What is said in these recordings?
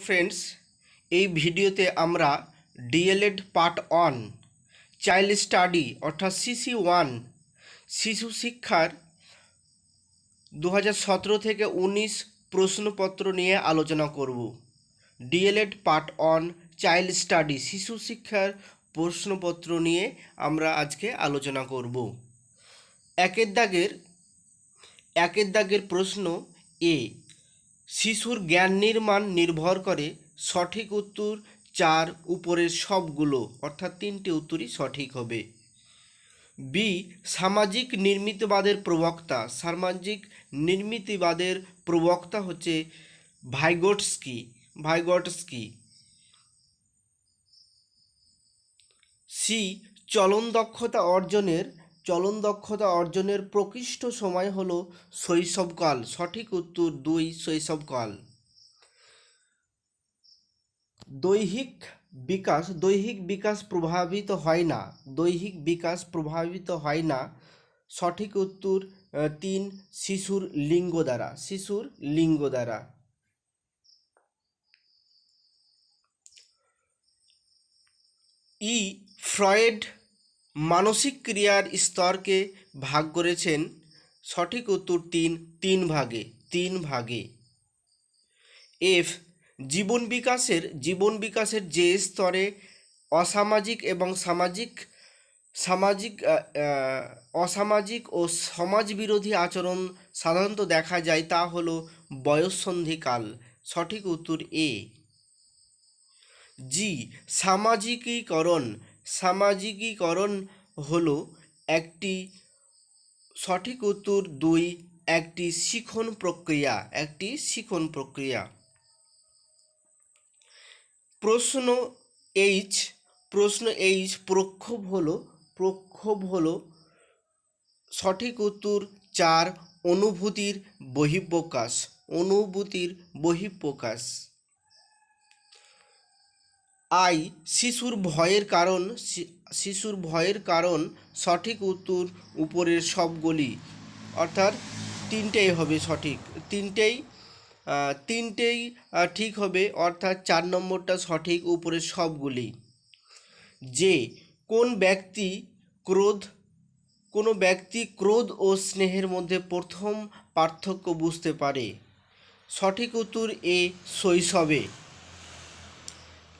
Friends এই ভিডিওতে আমরা DElEd part one child study অর্থাৎ সিসি ওয়ান শিশু শিক্ষার দু থেকে উনিশ প্রশ্নপত্র নিয়ে আলোচনা করব। DElEd part one child study শিশু শিক্ষার প্রশ্নপত্র নিয়ে আমরা আজকে আলোচনা করব। একের দাগের একের দাগের প্রশ্ন এ শিশুর জ্ঞান নির্মাণ নির্ভর করে সঠিক উত্তর চার উপরের সবগুলো, অর্থাৎ তিনটি উত্তরই সঠিক হবে। বি সামাজিক নির্মিতবাদের প্রবক্তা। সামাজিক নির্মিতবাদের প্রবক্তা হচ্ছে ভাইগটস্কি। ভাইগটস্কি। সি চলন দক্ষতা অর্জনের চলন দক্ষতা অর্জনের প্রকৃষ্ট সময় হল শৈশবকাল। সঠিক উত্তর দুই, শৈশবকাল। দৈহিক বিকাশ দৈহিক বিকাশ প্রভাবিত হয় না। দৈহিক বিকাশ প্রভাবিত হয় না। সঠিক উত্তর তিন, শিশুর লিঙ্গ দ্বারা। শিশুর লিঙ্গ দ্বারা। ই, ফ্রয়েড মানসিক ক্রিয়ার স্তরকে ভাগ করেছেন। সঠিক উত্তর তিন তিন ভাগে তিন ভাগে। এফ জীবন বিকাশের জীবন বিকাশের যে স্তরে অসামাজিক এবং সামাজিক সামাজিক অসামাজিক ও সমাজ বিরোধী আচরণ সাধারণত দেখা যায় তা হলো বয়ঃসন্ধিকাল সঠিক উত্তর এ জি সামাজিকীকরণ সামাজিকীকরণ হলো একটি সঠিক উত্তর, দুই, একটি শিখন প্রক্রিয়া, একটি শিখন প্রক্রিয়া। প্রশ্ন এইচ প্রশ্ন এইচ প্রক্ষোভ হলো প্রক্ষোভ হলো সঠিক উত্তর চার, অনুভূতির বহিঃপ্রকাশ অনুভূতির বহিঃপ্রকাশ। আই, শিশুর ভয়ের কারণ শিশুর ভয়ের কারণ, সঠিক উত্তর উপরের সবগুলি। অর্থাৎ তিনটেই হবে সঠিক। তিনটেই তিনটেই ঠিক হবে, অর্থাৎ চার নম্বরটা সঠিক উপরের সবগুলি। যে, কোন ব্যক্তি ক্রোধ, কোনো ব্যক্তি ক্রোধ ও স্নেহের মধ্যে প্রথম পার্থক্য বুঝতে পারে? সঠিক উত্তর এ শৈশবে।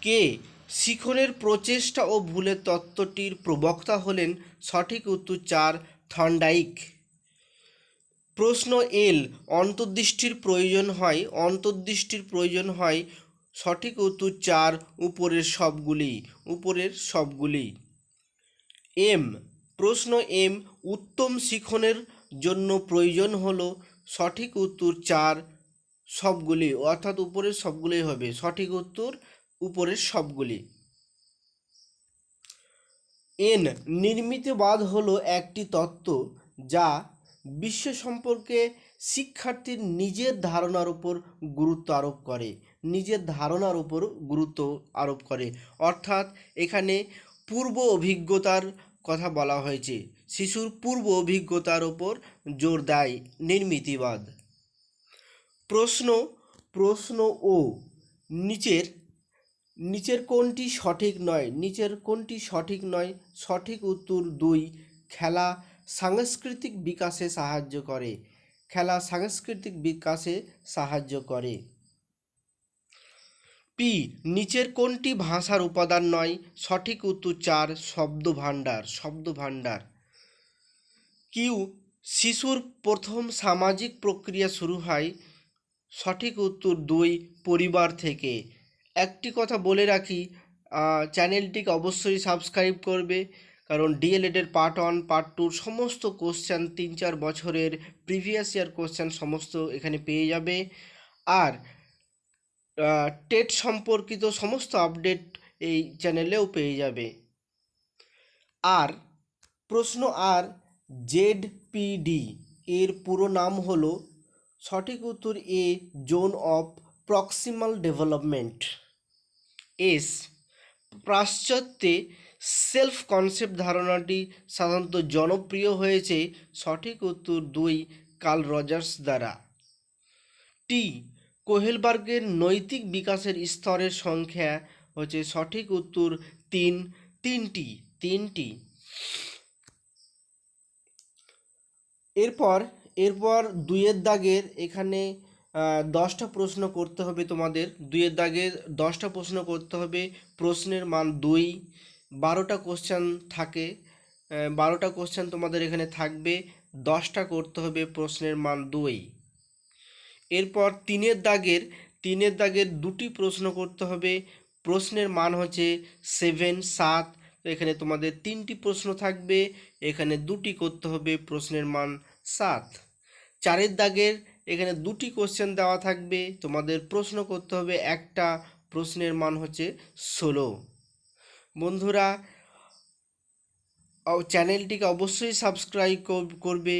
কে শিখনের প্রচেষ্টা ও ভুলের তত্ত্বটির প্রবক্তা হলেন সঠিক উত্তর চার থন্ডাইক। প্রশ্ন এল, অন্তর্দৃষ্টির প্রয়োজন হয়, অন্তর্দৃষ্টির প্রয়োজন হয় সঠিক উত্তর চার উপরের সবগুলি উপরের সবগুলি। এম, প্রশ্ন এম, উত্তম শিখনের জন্য প্রয়োজন হলো সঠিক উত্তর চার সবগুলি, অর্থাৎ উপরের সবগুলোই হবে। সঠিক উত্তর উপরের সবগুলি। এন, নির্মিতবাদ হলো একটি তত্ত্ব যা বিশ্ব সম্পর্কে শিক্ষার্থীর নিজের ধারণার উপর গুরুত্ব আরোপ করে, নিজের ধারণার উপর গুরুত্ব আরোপ করে। অর্থাৎ এখানে পূর্ব অভিজ্ঞতার কথা বলা হয়েছে, শিশুর পূর্ব অভিজ্ঞতার ওপর জোর দেয় নির্মিতিবাদ। প্রশ্ন প্রশ্ন ও, নিচের নিচের কোনটি সঠিক নয়? নিচের কোনটি সঠিক নয়? সঠিক উত্তর দুই, খেলা সাংস্কৃতিক বিকাশে সাহায্য করে। খেলা সাংস্কৃতিক বিকাশে সাহায্য করে। পি, নিচের কোনটি ভাষার উপাদান নয়? সঠিক উত্তর চার শব্দ ভাণ্ডার শব্দ ভাণ্ডার কিউ, শিশুর প্রথম সামাজিক প্রক্রিয়া শুরু হয়। সঠিক উত্তর দুই, পরিবার থেকে। একটি কথা বলে রাখি চ্যানেলটিকে অবশ্যই সাবস্ক্রাইব করবে। কারণ ডিএলএডের পার্ট ওয়ান পার্ট টুর সমস্ত কোশ্চেন তিন চার বছরের প্রিভিয়াস ইয়ার কোশ্চেন সমস্ত এখানে পেয়ে যাবে। আর টেট সম্পর্কিত সমস্ত আপডেট এই চ্যানেলেও পেয়ে যাবে। আর, প্রশ্ন আর জেড পিডি এর পুরো নাম হলো সঠিক উত্তর এ জোন অফ প্রক্সিমাল ডেভেলপমেন্ট এস পাশ্চাত্যে সেলফ কনসেপ্ট ধারণাটি সাধারণত জনপ্রিয় হয়েছে সঠিক উত্তর দুই কার্ল রজার্স দ্বারা। টি কোহেলবার্গের নৈতিক বিকাশের স্তরের সংখ্যা হচ্ছে সঠিক উত্তর তিন, তিনটি তিনটি। এরপর এরপর দুইয়ের দাগের এখানে দশটা প্রশ্ন করতে হবে তোমাদের। দুইয়ের দাগের দশটা প্রশ্ন করতে হবে। প্রশ্নের মান দুই। বারোটা কোশ্চেন থাকে। বারোটা কোশ্চেন তোমাদের এখানে থাকবে। দশটা করতে হবে প্রশ্নের মান দুই। এরপর তিনের দাগের তিনের দাগের দুটি প্রশ্ন করতে হবে। প্রশ্নের মান হচ্ছে সেভেন সাত। এখানে তোমাদের তিনটি প্রশ্ন থাকবে। এখানে দুটি করতে হবে প্রশ্নের মান সাত। চারের দাগের এখানে দুটি কোশ্চেন দেওয়া থাকবে। তোমাদের প্রশ্ন করতে হবে, একটা প্রশ্নের মান হচ্ছে ষোলো। বন্ধুরা চ্যানেলটিকে অবশ্যই সাবস্ক্রাইব করবে।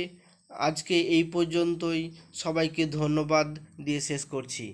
আজকে এই পর্যন্তই। সবাইকে ধন্যবাদ। দিয়ে শেষ করছি।